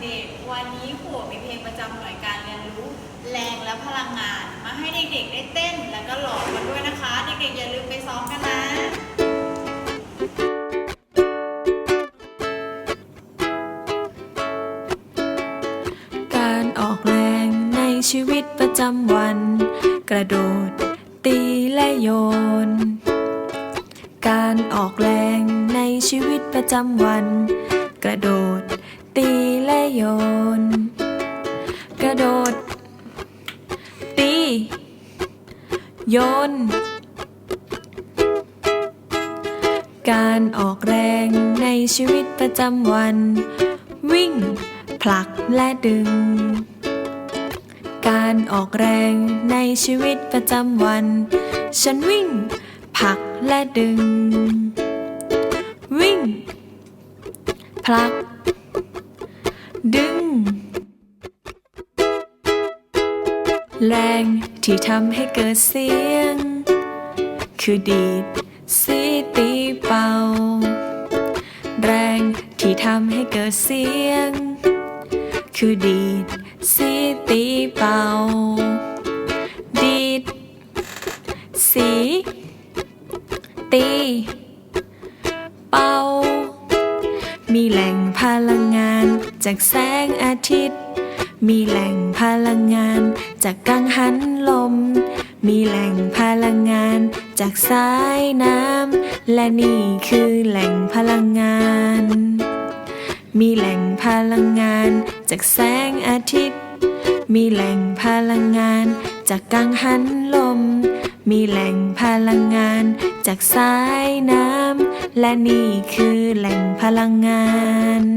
วันนี้ครูมีเพลงประจำหน่วยการเรียนรู้แรงและพลังงาน มาให้เด็กๆ ได้เต้นแล้วก็หลอกกันด้วยนะคะ เด็กๆ อย่าลืมไปซ้อมกันนะการออกแรงในชีวิตประจำวัน กระโดด ตีและโยน การออกแรงในชีวิตประจำวัน กระโดด ตีและโยน กระโดด ตี โยน การออกแรงในชีวิตประจำวัน วิ่ง ผลักและดึง การออกแรงในชีวิตประจำวัน ฉันวิ่ง ผลักและดึง วิ่ง ผลัก ดึง แรงที่ทำให้เกิดเสียง คือดีดสีตีเป่า แรงที่ทำให้เกิดเสียง คือดีดสีตีเป่า ดีดสีตี มีแหล่งพลังงาน จากแสงอาทิตย์ มีแหล่งพลังงาน จากกังหันลม มีแหล่งพลังงาน จากสายน้ำ และนี่คือแหล่งพลังงาน มีแหล่งพลังงาน จากแสงอาทิตย์ มีแหล่งพลังงาน จากกังหันลม มีแหล่งพลังงานจากสายน้ำ และนี่คือแหล่งพลังงาน